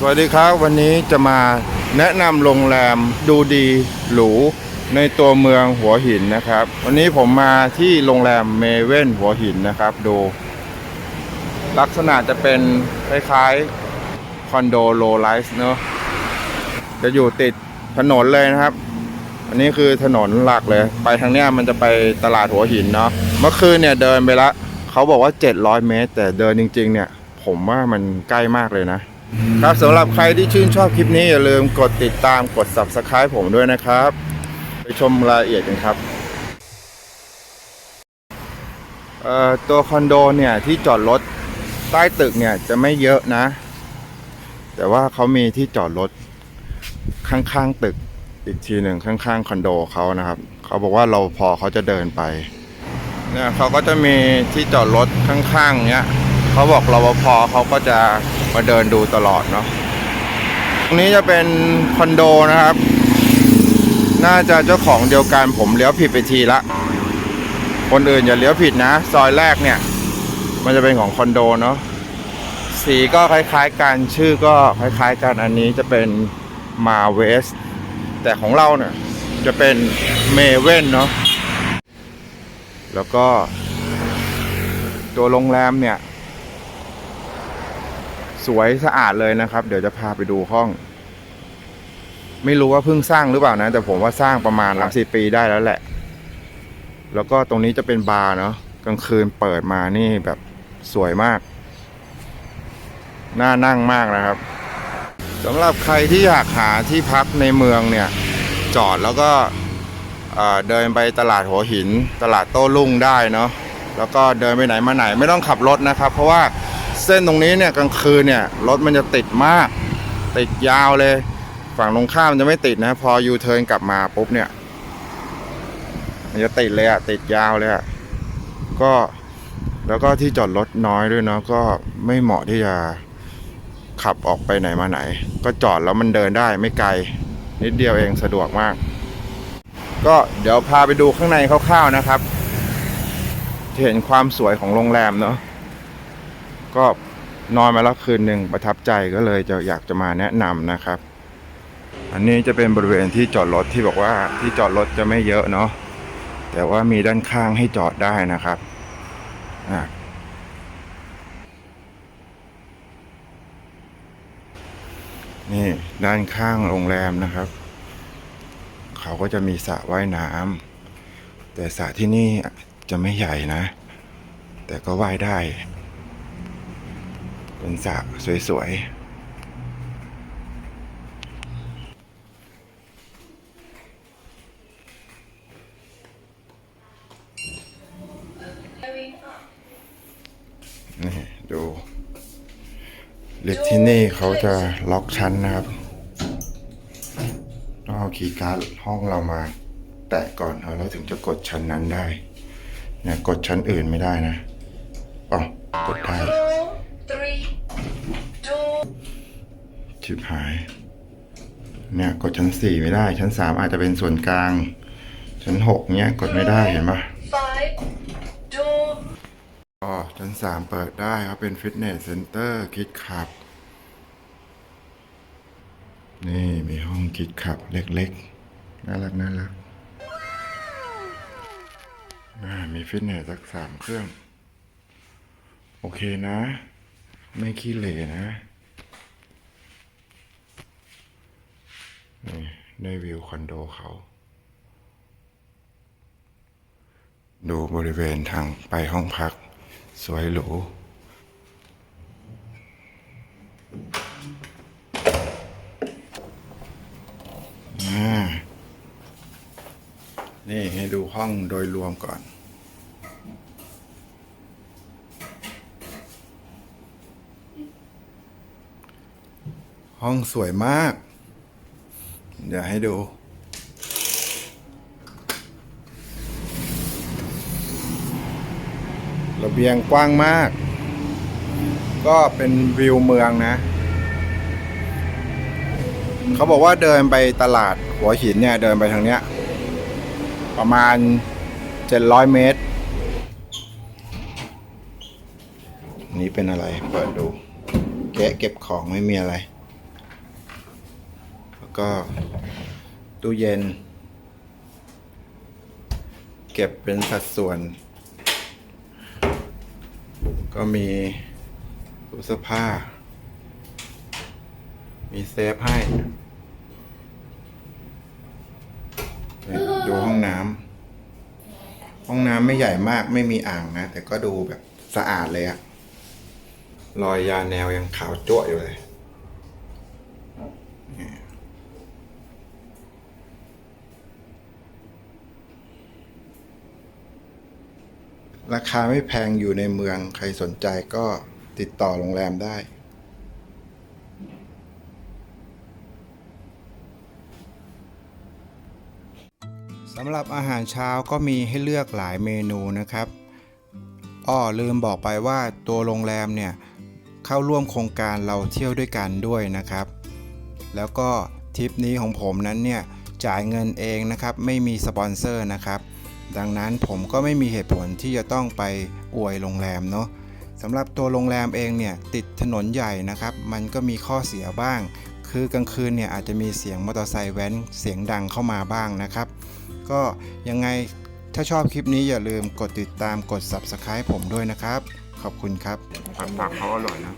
สวัสดีครับ วันนี้จะมาแนะนำโรงแรมดูดีหรูในตัวเมืองหัวหินนะครับ วันนี้ผมมาที่โรงแรมเมเว่นหัวหินนะครับ ดู ลักษณะจะเป็นคล้ายๆคอนโดโลไลส์เนอะจะอยู่ติดถนนเลยนะครับ อันนี้คือถนนหลักเลย ไปทางเนี้ยมันจะไปตลาดหัวหินเนาะเมื่อคืนเนี่ยเดินไปละเขาบอกว่า 700 เมตร แต่เดินจริง ๆ เนี่ย ผมว่ามันใกล้มากเลยนะ ครับสำหรับใครที่ชื่นชอบคลิปนี้อย่าลืมกดติดตามกด subscribe ผมด้วยนะครับ ไปชมรายละเอียดกันครับตัวคอนโดเนี่ยที่จอดรถใต้ตึกเนี่ยจะไม่เยอะนะ แต่ว่าเขามีที่จอดรถข้างๆตึกอีกทีหนึ่งข้างๆคอนโดเขานะครับ เขาบอกว่าเราพอเขาจะเดินไปเนี่ยเขาก็จะมีที่จอดรถข้างๆเนี้ยเขาบอกเรปภเขาก็จะ มาเดินดูตลอดเนาะตรงนี้จะเป็นคอนโดนะครับ น่าจะเจ้าของเดียวกันผมเลี้ยวผิดไปทีละ คนอื่นอย่าเลี้ยวผิดนะ ซอยแรกเนี่ย มันจะเป็นของคอนโดเนาะสีก็คล้ายๆกันชื่อก็คล้ายๆกันอันนี้จะเป็นมาเวสแต่ของเราเนี่ยจะเป็นเมเว่นเนาะแล้วก็ตัวโรงแรมเนี่ย สวยสะอาดเลยนะครับ เดี๋ยวจะพาไปดูห้อง ไม่รู้ว่าเพิ่งสร้างหรือเปล่านะ แต่ผมว่าสร้างประมาณสามสี่ปีได้แล้วแหละ แล้วก็ตรงนี้จะเป็นบาร์เนาะกลางคืนเปิดมานี่แบบสวยมาก น่านั่งมากนะครับสำหรับใครที่อยากหาที่พักในเมืองเนี่ย จอดแล้วก็เอ่อเดินไปตลาดหัวหิน ตลาดโต้รุ่งได้เนาะแล้วก็เดินไปไหนมาไหนไม่ต้องขับรถนะครับ เพราะว่า เส้นตรงนี้เนี่ยกลางคืนเนี่ยรถมันจะติดมาก ติดยาวเลย ฝั่งตรงข้ามมันจะไม่ติดนะ พอยูเทิร์นกลับมาปุ๊บเนี่ย มันจะติดเลยอะติดยาวเลยอะก็แล้วก็ที่จอดรถน้อยด้วยเนาะก็ไม่เหมาะที่จะขับออกไปไหนมาไหน ก็จอดแล้วมันเดินได้ไม่ไกล นิดเดียวเองสะดวกมาก ก็เดี๋ยวพาไปดูข้างในคร่าวๆนะครับเห็นความสวยของโรงแรมเนาะ ก็นอนมาแล้วคืนหนึ่งประทับใจก็เลยจะอยากจะมาแนะนำนะครับ อันนี้จะเป็นบริเวณที่จอดรถที่บอกว่าที่จอดรถจะไม่เยอะเนาะแต่ว่ามีด้านข้างให้จอดได้นะครับอะนี่ด้านข้างโรงแรมนะครับ เขาก็จะมีสระว่ายน้ำแต่สระที่นี่จะไม่ใหญ่นะ แต่ก็ว่ายได้ เป็นสระสวยๆนี่ดูลิฟที่นี่เขาจะล็อกชั้นนะครับต้องเอาคีย์การ์ดห้องเรามา แตะก่อนแล้วถึงจะกดชั้นนั้นได้ เนี่ยกดชั้นอื่นไม่ได้นะอ๋อกดได้ ชิบหาย เนี่ยกดชั้นสี่ไม่ได้ ชั้นสามอาจจะเป็นส่วนกลาง ชั้นหกเนี่ยกดไม่ได้เห็นปะอ๋อชั้นสามเปิดได้ครับเป็นฟิตเนสเซ็นเตอร์คิดขับ นี่มีห้องคิดขับเล็กๆ น่ารักน่ารักมีฟิตเนสสักสามเครื่อง โอเคนะ ไม่ขี้เหร่นะนี่ ได้วิวคอนโดเขา ดูบริเวณทางไปห้องพัก สวยหรูนี่ให้ดูห้องโดยรวมก่อนห้องสวยมาก เดี๋ยวให้ดู ระเบียงกว้างมาก ก็เป็นวิวเมืองนะ เขาบอกว่าเดินไปตลาดหัวหินเนี่ย เดินไปทางเนี้ย ประมาณ 700 เมตร นี่เป็นอะไร เปิดดู แกะเก็บของไม่มีอะไร ก็ตู้เย็น เก็บเป็นสัดส่วน ก็มีตู้เสื้อผ้า มีเซฟให้ ดูห้องน้ำห้องน้ำไม่ใหญ่มากไม่มีอ่างนะ แต่ก็ดูแบบสะอาดเลยอะรอยยาแนวยังขาวจั่วอยู่เลย ราคาไม่แพงอยู่ในเมืองใครสนใจก็ติดต่อโรงแรมได้ สำหรับอาหารเช้าก็มีให้เลือกหลายเมนูนะครับอ้อลืมบอกไปว่าตัวโรงแรมเนี่ย เข้าร่วมโครงการเราเที่ยวด้วยกันด้วยนะครับ แล้วก็ทริปนี้ของผมนั้นเนี่ย จ่ายเงินเองนะครับ ไม่มีสปอนเซอร์นะครับ ดังนั้นผมก็ไม่มีเหตุผลที่จะต้องไปอวยโรงแรมเนาะสำหรับตัวโรงแรมเองเนี่ยติดถนนใหญ่นะครับ มันก็มีข้อเสียบ้าง คือกลางคืนเนี่ยอาจจะมีเสียงมอเตอร์ไซค์แว้นเสียงดังเข้ามาบ้างนะครับ ก็ยังไงถ้าชอบคลิปนี้อย่าลืมกดติดตามกด Subscribe ผมด้วยนะครับ ขอบคุณครับผักผักเขาอร่อยนะ